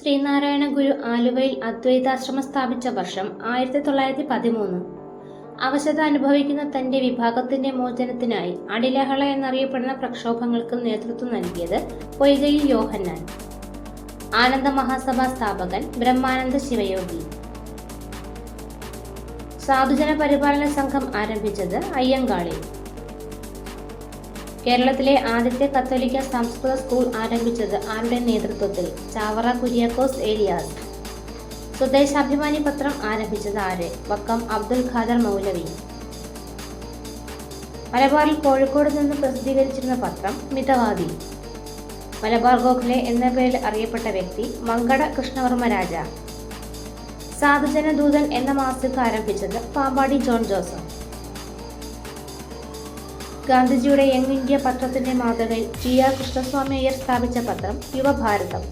ശ്രീനാരായണ ഗുരു ആലുവയിൽ അദ്വൈതാശ്രമം സ്ഥാപിച്ച വർഷം ആയിരത്തി തൊള്ളായിരത്തി പതിമൂന്ന് അവശത അനുഭവിക്കുന്ന തന്റെ വിഭാഗത്തിന്റെ മോചനത്തിനായി അടിലഹള എന്നറിയപ്പെടുന്ന പ്രക്ഷോഭങ്ങൾക്ക് നേതൃത്വം നൽകിയത് പൊയ്കയിൽ യോഹന്നാൻ. ആനന്ദ മഹാസഭ സ്ഥാപകൻ ബ്രഹ്മാനന്ദ ശിവയോഗി. സാധുജന പരിപാലന സംഘം ആരംഭിച്ചത് അയ്യങ്കാളി. കേരളത്തിലെ ആദ്യത്തെ കത്തോലിക്ക സംസ്കൃത സ്കൂൾ ആരംഭിച്ചത് ആരുടെ നേതൃത്വത്തിൽ? ചാവറ കുര്യാക്കോസ് ഏലിയാസ്. സ്വദേശാഭിമാനി പത്രം ആരംഭിച്ചത് ആര്? വക്കം അബ്ദുൽ ഖാദർ മൗലവി. മലബാറിൽ കോഴിക്കോട് നിന്ന് പ്രസിദ്ധീകരിച്ചിരുന്ന പത്രം മിതവാദി. മലബാർ ഗോഖലെ എന്ന പേരിൽ അറിയപ്പെട്ട വ്യക്തി മങ്കട കൃഷ്ണവർമ്മ രാജ. സാധുജന ദൂതൻ എന്ന മാസിക ആരംഭിച്ചത് പാമ്പാടി ജോൺ ജോസഫ്. ഗാന്ധിജിയുടെ യങ് ഇന്ത്യ പത്രത്തിന്റെ മാതൃകയിൽ ടി ആർ കൃഷ്ണസ്വാമി അയ്യർ സ്ഥാപിച്ച പത്രം യുവഭാരതം.